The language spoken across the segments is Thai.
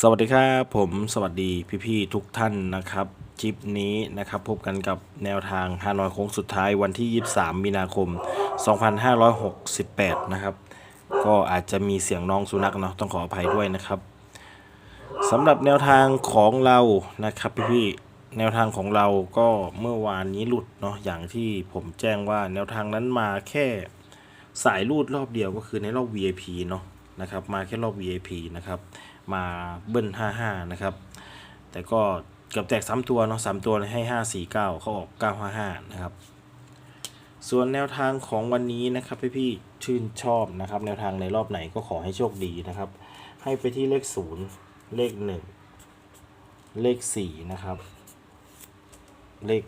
สวัสดีครับผมสวัสดีพี่ๆทุกท่านนะครับคลิปนี้นะครับพบกันกับแนวทางฮานอยโค้งสุดท้ายวันที่ 23 มีนาคม 2568 นะครับ ก็อาจจะมีเสียงน้องสุนัขเนาะต้องขออภัยด้วยนะครับสำหรับแนวทางของเรานะครับพี่ๆแนวทางของเราก็เมื่อวานนี้หลุดเนาะอย่างที่ผมแจ้งว่าแนวทางนั้นมาแค่สายรูดรอบเดียวก็คือในรอบ VIP เนาะ นะครับ มาแค่รอบ VIP นะครับ มาเบิ้ล 55 นะครับ แต่ก็เกือบแตกสามตัวเนาะสามตัวให้ 549 เขาออก 955 นะครับ ส่วนแนวทางของวันนี้นะครับพี่ๆชื่นชอบนะครับ แนวทางในรอบไหนก็ขอให้โชคดีนะครับ ให้ไปที่เลข 0 เลข 1 เลข 4 นะครับ เลข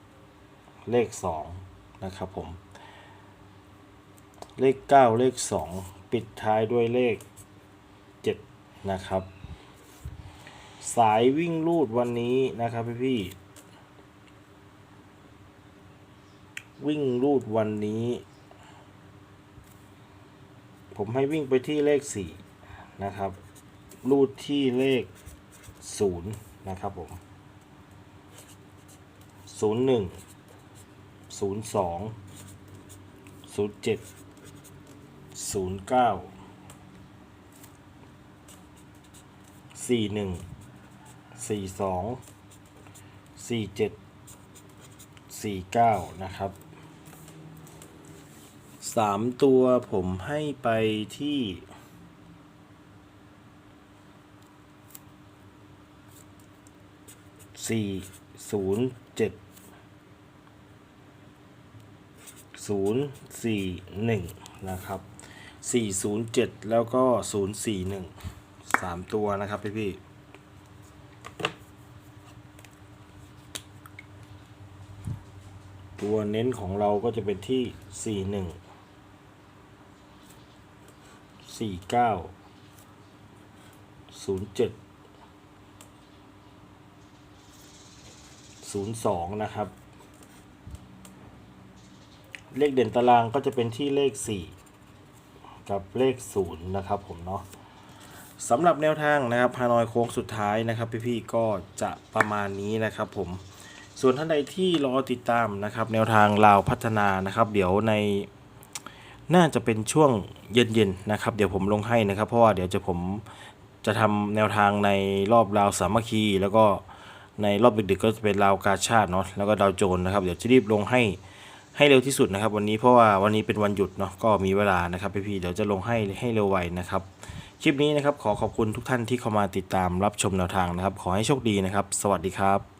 9 เลข 2 นะครับผม เลข 9 เลข 2 ปิดท้ายด้วยเลข 7 นะครับ สายวิ่งลูดวันนี้นะครับพี่พี่วิ่งลูดวันนี้ ผมให้วิ่งไปที่เลข 4 นะครับลูดที่เลข 0 นะครับผม 01 02 07 09สี่หนึ่งสี่สองสี่เจ็ดสี่เก้านะครับสามตัวผมให้ไปที่สี่ศูนย์เจ็ดศูนย์สี่หนึ่งนะครับ สี่ศูนย์เจ็ดแล้วก็ศูนย์สี่หนึ่งสามตัวนะครับพี่พี่ตัวเน้นของเราก็จะเป็นที่สี่หนึ่งสี่เก้าศูนย์เจ็ดศูนย์สองนะครับ เลขเด่นตารางก็จะเป็นที่เลขสี่ กับเลขศูนย์นะครับผมเนาะสำหรับแนวทางนะครับฮานอยโค้งสุดท้ายนะครับ พี่ๆก็จะประมาณนี้นะครับผมส่วนท่านใดที่รอติดตามนะครับ แนวทางลาวพัฒนานะครับ เดี๋ยวในน่าจะเป็นช่วงเย็นๆนะครับ เดี๋ยวผมลงให้นะครับ เพราะว่าเดี๋ยวจะผมจะทำแนวทางในรอบลาวสามัคคี แล้วก็ในรอบดึกๆก็จะเป็นลาวกาชาติเนาะแล้วก็ดาวโจนนะครับ เดี๋ยวจะรีบลงให้ ให้เร็วที่สุดนะครับวันนี้เพราะว่าวันนี้เป็นวันหยุดเนาะก็มีเวลานะครับพี่พีเดี๋ยวจะลงให้ให้เร็วไวนะครับคลิปนี้นะครับขอขอบคุณทุกท่านที่เข้ามาติดตามรับชมแนวทางนะครับ ขอให้โชคดีนะครับ สวัสดีครับ